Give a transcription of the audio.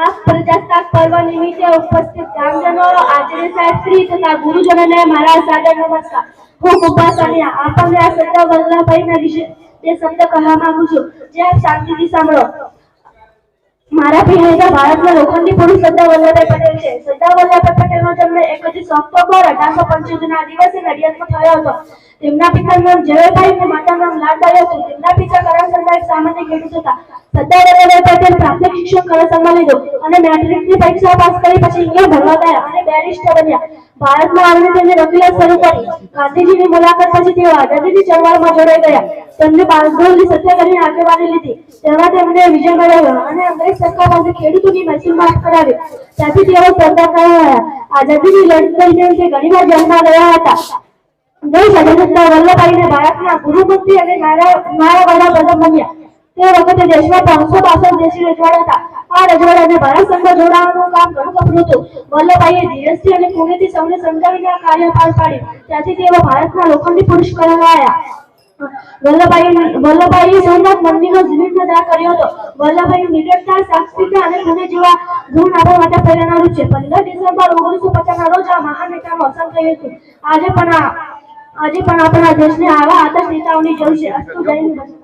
આ પ્રજાસત્તાક પર્વ નિમિત્તે મારા સાદર નમસ્કાર. હું સરદાર વલ્લભભાઈના લોખંડી પુરુષ સરદાર વલ્લભભાઈ પટેલ છે. સરદાર વલ્લભભાઈ પટેલનો જન્મ એકત્રીસ ઓક્ટોબર અઢારસો પંચોતેર ના દિવસે નડિયાદમાં થયો હતો. તેમના પિતાનું નામ જયભાઈ અને નામ લાલબાઈ હતું. તેમના પિતા કરમચંદ સામાન્ય ખેડૂત હતા. વલ્લભભાઈ પટેલ અને મેટ્રિકની પરીક્ષા પાસ કરી પછી કરાવી. ત્યાંથી તેઓ સરદાર કહેવાયા આઝાદીની લડત તે ઘણીવાર જેલમાં હતા. જય સરદાર વલ્લભભાઈને ભારતના ગુરુમંત્રી અને નારા- નારાવાળા પ્રધાન બન્યા. તે વખતે દેશમાં પાંચસો બાસઠ દેશી રજવાડા હતા. આ રજવાડાને ભારત સંઘ જોડાવાનું કામ ઘણું કપરું હતું. વલ્લભભાઈએ ધીરજથી અને પુણેથી સૌને સમજાવીને આ કાર્ય પાર પાડ્યું. ત્યાંથી તેઓ ભારતના લોખંડી પુરુષ કહેવાયા છે. પંદર ડિસેમ્બર ઓગણીસો પચાસના રોજ આ મહાન નેતાનું થયું હતું. આજે પણ આજે પણ આપણા દેશને આવા આદર્શ નેતાઓની જરૂર છે. અસ્તુ.